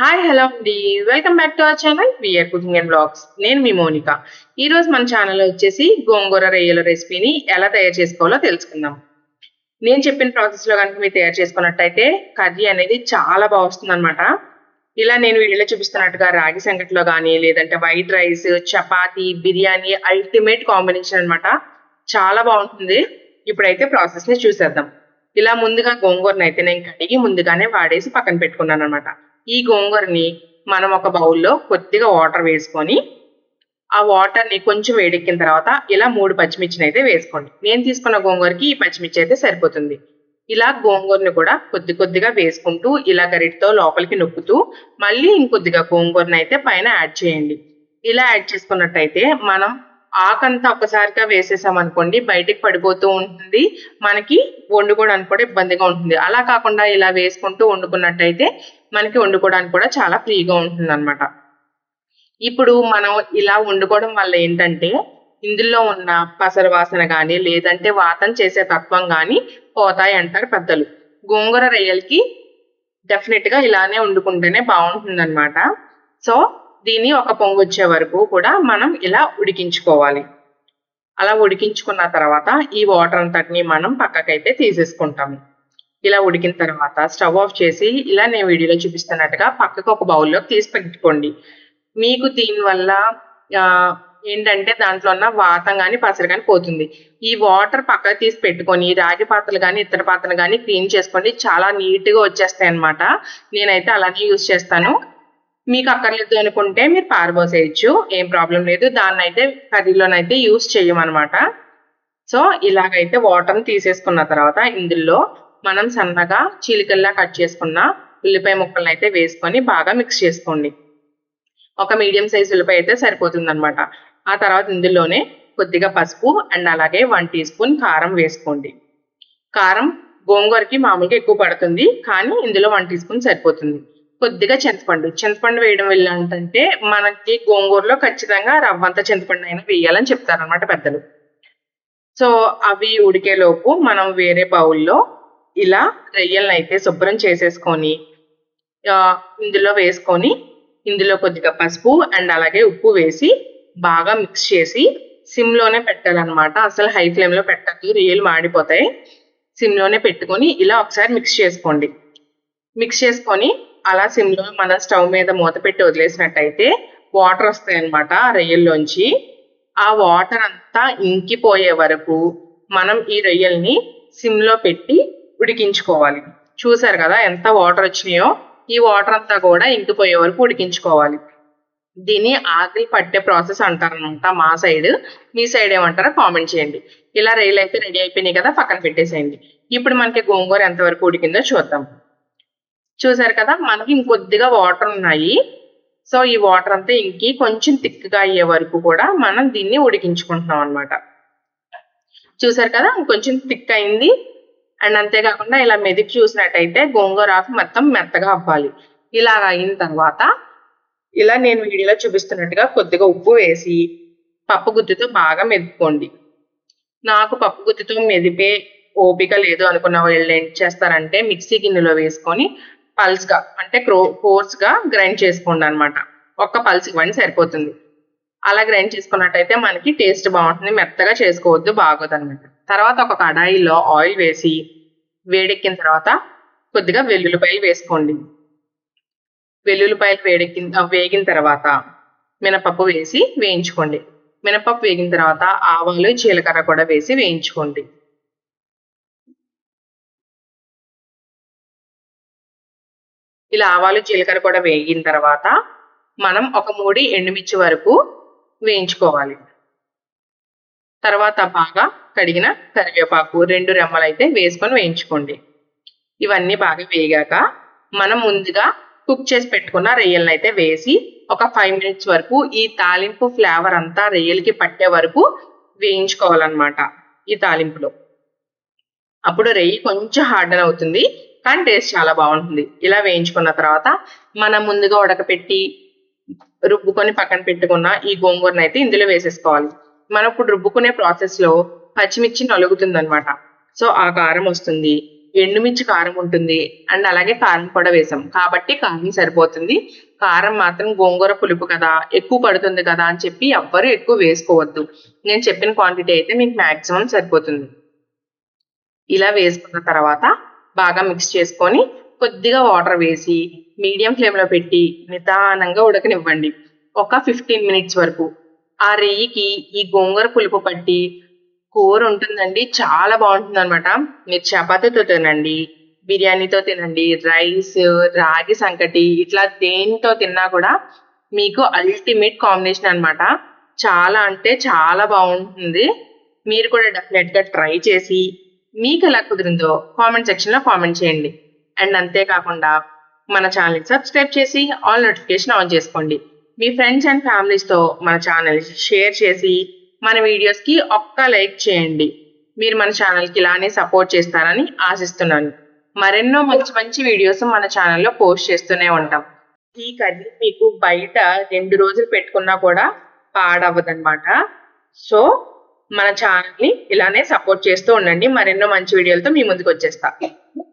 Hi hello అండి. Welcome back to our channel VR cooking and vlogs నేను మీ Monica. ఈరోజు మన ఛానల్లో వచ్చేసి గోంగూర రొయ్యల రెసిపీని ఎలా తయారు చేసుకోవాలో తెలుసుకుందాం. నేను చెప్పిన ప్రాసెస్లో కనుక మీరు తయారు చేసుకున్నట్టయితే కర్రీ అనేది చాలా బాగా వస్తుంది అనమాట ఇలా నేను వీడియోలో చూపిస్తున్నట్టుగా రాగి సంగట్లో కానీ లేదంటే white rice chapati biryani ultimate combination అనమాట చాలా బాగుంటుంది. ఇప్పుడైతే ప్రాసెస్ని చూసేద్దాం. ఇలా ముందుగా గోంగూరను అయితే నేను కడిగి ముందుగానే వాడేసి పక్కన పెట్టుకున్నాను అనమాట ఈ గోంగూరని మనం ఒక బౌల్లో కొద్దిగా వాటర్ వేసుకొని ఆ వాటర్ని కొంచెం వేడెక్కిన తర్వాత ఇలా మూడు పచ్చిమిర్చిని అయితే వేసుకోండి. నేను తీసుకున్న గోంగూరకి ఈ పచ్చిమిర్చి అయితే సరిపోతుంది. ఇలా గోంగూరని కూడా కొద్ది కొద్దిగా వేసుకుంటూ ఇలా గరిటతో లోపలికి నొక్కుతూ మళ్ళీ ఇంకొద్దిగా గోంగూరని అయితే పైన యాడ్ చేయండి. ఇలా యాడ్ చేసుకున్నట్టయితే మనం ఆకంతా ఒక్కసారిగా వేసేసాం అనుకోండి బయటికి పడిపోతూ ఉంటుంది. మనకి వండుకోవడానికి కూడా ఇబ్బందిగా ఉంటుంది. అలా కాకుండా ఇలా వేసుకుంటూ వండుకున్నట్టయితే మనకి వండుకోవడానికి కూడా చాలా ఫ్రీగా ఉంటుంది అనమాట ఇప్పుడు మనం ఇలా వండుకోవడం వల్ల ఏంటంటే ఇందులో ఉన్న పసర వాసన కానీ లేదంటే వాతం చేసే తత్వం కానీ పోతాయి అంటారు పెద్దలు. గోంగూర రొయ్యలకి డెఫినెట్గా ఇలానే వండుకుంటేనే బాగుంటుంది అనమాట సో దీన్ని ఒక పొంగు వచ్చే వరకు కూడా మనం ఇలా ఉడికించుకోవాలి. అలా ఉడికించుకున్న తర్వాత ఈ వాటర్ అంతటిని మనం పక్కకైతే తీసేసుకుంటాము. ఇలా ఉడికిన తర్వాత స్టవ్ ఆఫ్ చేసి ఇలా నేను వీడియోలో చూపిస్తున్నట్టుగా పక్కకు ఒక బౌల్లోకి తీసి పెట్టుకోండి. మీకు దీనివల్ల ఏంటంటే దాంట్లో ఉన్న వాతం కానీ పసరు కానీ పోతుంది. ఈ వాటర్ పక్కకు తీసి పెట్టుకొని రాగి పాత్రలు కానీ ఇతర పాత్రలు కానీ క్లీన్ చేసుకోండి. చాలా నీట్గా వచ్చేస్తాయి అనమాట నేనైతే అలానే యూజ్ చేస్తాను. మీకు అక్కర్లేదు అనుకుంటే మీరు పారబోసేయచ్చు. ఏం ప్రాబ్లం లేదు. దాన్ని అయితే కర్రీలోనైతే యూస్ చేయమన్నమాట. సో ఇలాగైతే వాటర్ని తీసేసుకున్న తర్వాత ఇందులో మనం సన్నగా చీలికల్లా కట్ చేసుకున్న ఉల్లిపాయ ముక్కలను అయితే వేసుకొని బాగా మిక్స్ చేసుకోండి. ఒక మీడియం సైజ్ ఉల్లిపాయ అయితే సరిపోతుంది అనమాట ఆ తర్వాత ఇందులోనే కొద్దిగా పసుపు అండ్ అలాగే వన్ టీ స్పూన్ కారం వేసుకోండి. కారం గోంగూరకి మామూలుగా ఎక్కువ పడుతుంది కానీ ఇందులో వన్ టీ స్పూన్ సరిపోతుంది. కొద్దిగా చింతపండు. చింతపండు వేయడం వల్ల ఏంటంటే మనకి గోంగూరలో ఖచ్చితంగా రవ్వంత చింతపండు అయినా వేయాలని చెప్తారనమాట పెద్దలు. సో అవి ఉడికేలోపు మనం వేరే బౌల్లో ఇలా రొయ్యలను అయితే శుభ్రం చేసేసుకొని ఇందులో వేసుకొని ఇందులో కొద్దిగా పసుపు అండ్ అలాగే ఉప్పు వేసి బాగా మిక్స్ చేసి సిమ్లోనే పెట్టాలన్నమాట. అసలు హై ఫ్లేమ్లో పెట్టద్దు రొయ్యలు మాడిపోతాయి. సిమ్లోనే పెట్టుకొని ఇలా ఒకసారి మిక్స్ చేసుకోండి. మిక్స్ చేసుకొని అలా సిమ్లో మన స్టవ్ మీద మూత పెట్టి వదిలేసినట్టయితే వాటర్ వస్తాయన్నమాట రొయ్యల్లోంచి. ఆ వాటర్ అంతా ఇంకిపోయే వరకు మనం ఈ రొయ్యల్ని సిమ్లో పెట్టి ఉడికించుకోవాలి. చూసారు కదా ఎంత వాటర్ వచ్చినాయో? ఈ వాటర్ అంతా కూడా ఇంకిపోయే వరకు ఉడికించుకోవాలి. దీన్ని ఆకలి పట్టే ప్రాసెస్ అంటారనమాట మా సైడ్ మీ సైడ్ ఏమంటారో కామెంట్ చేయండి. ఇలా రైలు అయితే రెడీ అయిపోయినాయి కదా పక్కన పెట్టేసేయండి. ఇప్పుడు మనకి గోంగూర ఎంతవరకు ఉడికిందో చూద్దాం. చూసారు కదా మనకి ఇంకొద్దిగా వాటర్ ఉన్నాయి. సో ఈ వాటర్ అంతా ఇంకి కొంచెం థిక్గా అయ్యే వరకు కూడా మనం దీన్ని ఉడికించుకుంటున్నాం అనమాట చూసారు కదా కొంచెం థిక్ అయింది. అండ్ అంతేకాకుండా ఇలా మెదికి చూసినట్టయితే గోంగూర ఆకు మొత్తం మెత్తగా అవ్వాలి. ఇలా అయిన తర్వాత ఇలా నేను వీడియోలో చూపిస్తున్నట్టుగా కొద్దిగా ఉప్పు వేసి పప్పు గుత్తితో బాగా మెదుపుకోండి. నాకు పప్పు గుత్తితో మెదిపే ఓపిక లేదు అనుకున్న వాళ్ళు ఏం చేస్తారంటే మిక్సీ గిన్నెలో వేసుకొని పల్స్గా అంటే క్రో కోర్స్గా గ్రైండ్ చేసుకోండి అనమాట ఒక్క పల్స్ ఇవ్వండి సరిపోతుంది. అలా గ్రైండ్ చేసుకున్నట్టయితే మనకి టేస్ట్ బాగుంటుంది మెత్తగా చేసుకోవద్దు బాగోదు అనమాట తర్వాత ఒక కడాయిలో ఆయిల్ వేసి వేడెక్కిన తర్వాత కొద్దిగా వెల్లుల్లిపాయలు వేసుకోండి. వెల్లుల్లిపాయలు వేడెక్కిన వేగిన తర్వాత మినపప్పు వేసి వేయించుకోండి. మినపప్పు వేగిన తర్వాత ఆవాలు జీలకర్ర కూడా వేసి వేయించుకోండి. ఇలా ఆవాలు జీలకర్ర కూడా వేగిన తర్వాత మనం ఒక మూడి ఎండుమిర్చి వరకు వేయించుకోవాలి. తర్వాత బాగా కడిగిన కరివేపాకు రెండు రెమ్మలు అయితే వేసుకొని వేయించుకోండి. ఇవన్నీ బాగా వేగాక మనం ముందుగా కుక్ చేసి పెట్టుకున్న రొయ్యలను అయితే వేసి ఒక ఫైవ్ మినిట్స్ వరకు ఈ తాలింపు ఫ్లేవర్ అంతా రొయ్యలకి పట్టే వరకు వేయించుకోవాలన్నమాట ఈ తాలింపులో. అప్పుడు రొయ్యి కొంచెం హార్డన్ అవుతుంది కానీ టేస్ట్ చాలా బాగుంటుంది. ఇలా వేయించుకున్న తర్వాత మనం ముందుగా ఉడకపెట్టి రుబ్బుకొని పక్కన పెట్టుకున్న ఈ గోంగూరను అయితే ఇందులో వేసేసుకోవాలి. మనం ఇప్పుడు రుబ్బుకునే ప్రాసెస్లో పచ్చిమిర్చి నలుగుతుంది అనమాట సో ఆ కారం వస్తుంది. ఎండుమిర్చి కారం ఉంటుంది. అండ్ అలాగే కారం కూడా వేసాం. కాబట్టి కారం సరిపోతుంది. కారం మాత్రం గోంగూర పులుపు కదా ఎక్కువ పడుతుంది కదా అని చెప్పి ఎవ్వరు ఎక్కువ వేసుకోవద్దు. నేను చెప్పిన క్వాంటిటీ అయితే మీకు మాక్సిమం సరిపోతుంది. ఇలా వేసుకున్న తర్వాత బాగా మిక్స్ చేసుకొని కొద్దిగా వాటర్ వేసి మీడియం ఫ్లేమ్లో పెట్టి నిదానంగా ఉడకనివ్వండి. ఒక ఫిఫ్టీన్ మినిట్స్ వరకు. ఆ రెయ్యికి ఈ గోంగూర పులుపు పట్టి కూర ఉంటుందండి. చాలా బాగుంటుంది అనమాట మీరు చపాతీతో తినండి బిర్యానీతో తినండి రైస్ రాగి సంకటి ఇట్లా దేనితో తిన్నా కూడా మీకు అల్టిమేట్ కాంబినేషన్ అనమాట చాలా అంటే చాలా బాగుంటుంది. మీరు కూడా డెఫినెట్గా ట్రై చేసి మీకు ఎలా కుదిరిందో కామెంట్ సెక్షన్లో కామెంట్ చేయండి. అండ్ అంతేకాకుండా మన ఛానల్ సబ్స్క్రైబ్ చేసి ఆల్ నోటిఫికేషన్ ఆన్ చేసుకోండి. మీ ఫ్రెండ్స్ అండ్ ఫ్యామిలీస్తో మన ఛానల్ షేర్ చేసి మన వీడియోస్కి ఒక్క లైక్ చేయండి. మీరు మన ఛానల్కి ఇలానే సపోర్ట్ చేస్తారని ఆశిస్తున్నాను. మరెన్నో మంచి మంచి వీడియోస్ మన ఛానల్లో పోస్ట్ చేస్తూనే ఉంటాం. ఈ కర్రీ మీకు బయట రెండు రోజులు పెట్టుకున్నా కూడా పాడవ్వదనమాట సో మన ఛానల్ని ఇలానే సపోర్ట్ చేస్తూ ఉండండి. మరెన్నో మంచి వీడియోలతో మీ ముందుకు వచ్చేస్తా.